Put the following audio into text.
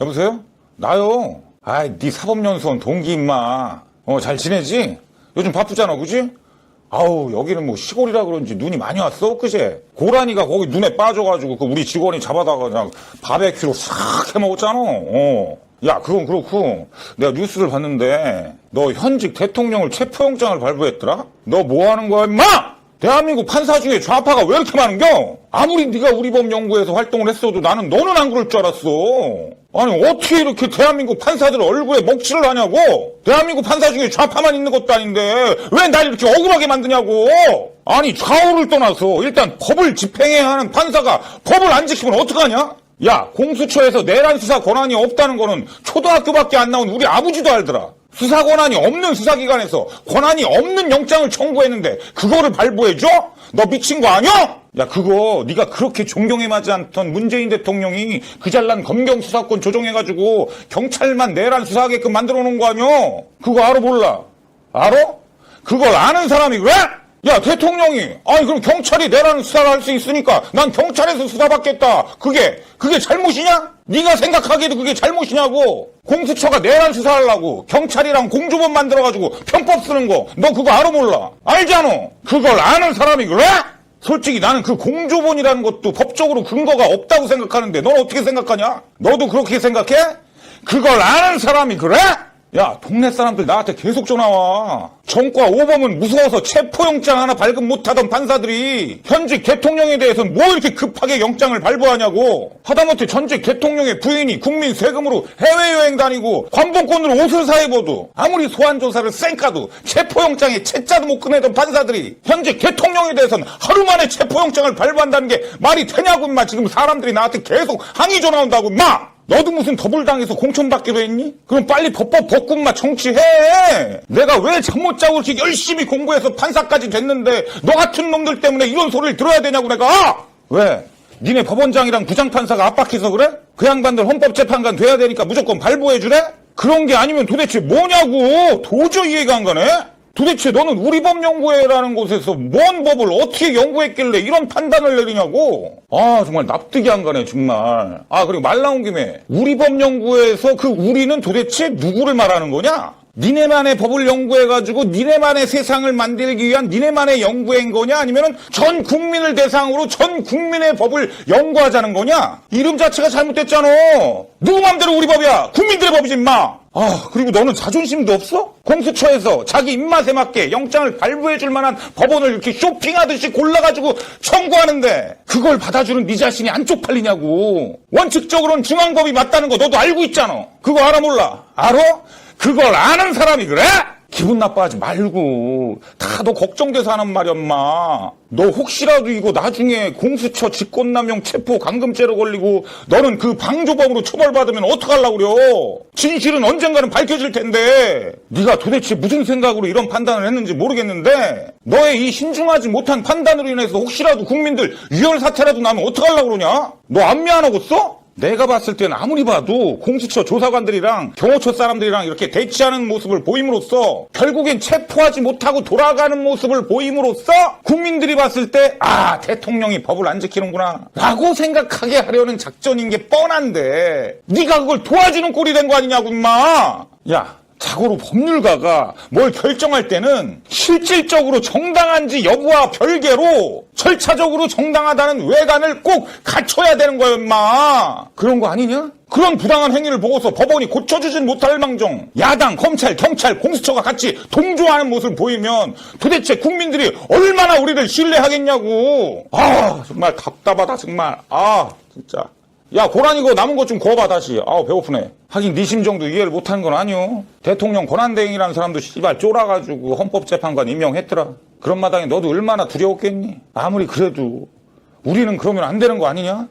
여보세요? 나요. 아이, 네 사법연수원 동기 임마. 어, 잘 지내지? 요즘 바쁘잖아, 그지? 아우, 여기는 뭐 시골이라 그런지 눈이 많이 왔어, 그제? 고라니가 거기 눈에 빠져가지고 그 우리 직원이 잡아다가 그냥 바베큐로 싹 해먹었잖아. 어. 야, 그건 그렇고, 내가 뉴스를 봤는데, 너 현직 대통령을 체포영장을 발부했더라? 너 뭐 하는 거야, 임마! 대한민국 판사 중에 좌파가 왜 이렇게 많은겨? 아무리 네가 우리 법 연구에서 활동을 했어도 나는 너는 안 그럴 줄 알았어. 아니 어떻게 이렇게 대한민국 판사들 얼굴에 먹칠을 하냐고? 대한민국 판사 중에 좌파만 있는 것도 아닌데 왜 날 이렇게 억울하게 만드냐고? 아니 좌우를 떠나서 일단 법을 집행해야 하는 판사가 법을 안 지키면 어떡하냐? 야 공수처에서 내란 수사 권한이 없다는 거는 초등학교밖에 안 나온 우리 아버지도 알더라. 수사 권한이 없는 수사기관에서 권한이 없는 영장을 청구했는데 그거를 발부해줘? 너 미친 거 아니야? 야 그거 네가 그렇게 존경해 마지 않던 문재인 대통령이 그 잘난 검경 수사권 조정해가지고 경찰만 내란 수사하게끔 만들어 놓은 거 아니야? 그거 알아 몰라? 알아? 그걸 아는 사람이 왜? 야 대통령이 아니 그럼 경찰이 내란 수사를 할 수 있으니까 난 경찰에서 수사받겠다 그게 그게 잘못이냐? 네가 생각하기에도 그게 잘못이냐고 공수처가 내란 수사하려고 경찰이랑 공조본 만들어가지고 편법 쓰는 거 너 그거 알아 몰라 알잖아 그걸 아는 사람이 그래? 솔직히 나는 그 공조본이라는 것도 법적으로 근거가 없다고 생각하는데 넌 어떻게 생각하냐? 너도 그렇게 생각해? 그걸 아는 사람이 그래? 야, 동네 사람들 나한테 계속 전화와. 정과 오범은 무서워서 체포영장 하나 발급 못하던 판사들이 현직 대통령에 대해서는 뭐 이렇게 급하게 영장을 발부하냐고. 하다못해 전직 대통령의 부인이 국민 세금으로 해외여행 다니고 관복권으로 옷을 사 입어도 아무리 소환조사를 쌩까도 체포영장에 채자도 못 꺼내던 판사들이 현직 대통령에 대해서는 하루 만에 체포영장을 발부한다는 게 말이 되냐고 임마 지금 사람들이 나한테 계속 항의 전화 온다고 임마 너도 무슨 더블당해서 공천받기로 했니? 그럼 빨리 법법 법군마 정치해! 내가 왜 잠 못 자고 이렇게 열심히 공부해서 판사까지 됐는데 너 같은 놈들 때문에 이런 소리를 들어야 되냐고 내가! 왜? 니네 법원장이랑 부장판사가 압박해서 그래? 그 양반들 헌법재판관 돼야 되니까 무조건 발부해주래? 그런 게 아니면 도대체 뭐냐고! 도저히 이해가 안 가네? 도대체 너는 우리 법 연구회라는 곳에서 뭔 법을 어떻게 연구했길래 이런 판단을 내리냐고? 아, 정말 납득이 안 가네, 정말. 아, 그리고 말 나온 김에 우리 법 연구에서 그 우리는 도대체 누구를 말하는 거냐? 니네만의 법을 연구해가지고 니네만의 세상을 만들기 위한 니네만의 연구인 거냐? 아니면 전 국민을 대상으로 전 국민의 법을 연구하자는 거냐? 이름 자체가 잘못됐잖아. 누구 맘대로 우리 법이야? 국민들의 법이지, 임마! 아, 그리고 너는 자존심도 없어? 공수처에서 자기 입맛에 맞게 영장을 발부해줄 만한 법원을 이렇게 쇼핑하듯이 골라가지고 청구하는데 그걸 받아주는 네 자신이 안 쪽팔리냐고. 원칙적으로는 중앙법이 맞다는 거 너도 알고 있잖아. 그거 알아 몰라? 알아? 그걸 아는 사람이 그래? 기분 나빠하지 말고. 다 너 걱정돼서 하는 말이야 엄마. 너 혹시라도 이거 나중에 공수처 직권남용 체포 감금죄로 걸리고 너는 그 방조범으로 처벌받으면 어떡하려고 그래? 진실은 언젠가는 밝혀질 텐데. 네가 도대체 무슨 생각으로 이런 판단을 했는지 모르겠는데 너의 이 신중하지 못한 판단으로 인해서 혹시라도 국민들 유혈 사태라도 나면 어떡하려고 그러냐? 너 안 미 안 하겠어? 내가 봤을 때는 아무리 봐도 공수처 조사관들이랑 경호처 사람들이랑 이렇게 대치하는 모습을 보임으로써 결국엔 체포하지 못하고 돌아가는 모습을 보임으로써 국민들이 봤을 때 아 대통령이 법을 안 지키는구나 라고 생각하게 하려는 작전인 게 뻔한데 네가 그걸 도와주는 꼴이 된 거 아니냐고 임마! 야 자고로 법률가가 뭘 결정할 때는 실질적으로 정당한지 여부와 별개로 절차적으로 정당하다는 외관을 꼭 갖춰야 되는 거야, 임마. 그런 거 아니냐? 그런 부당한 행위를 보고서 법원이 고쳐주진 못할 망정 야당, 검찰, 경찰, 공수처가 같이 동조하는 모습을 보이면 도대체 국민들이 얼마나 우리를 신뢰하겠냐고. 아, 정말 답답하다, 정말. 아, 진짜. 야 고라니 거 남은 것 좀 구워봐 다시. 아우 배고프네. 하긴 네 심정도 이해를 못하는 건 아니오. 대통령 권한대행이라는 사람도 씨발 쫄아가지고 헌법재판관 임명했더라. 그런 마당에 너도 얼마나 두려웠겠니? 아무리 그래도 우리는 그러면 안 되는 거 아니냐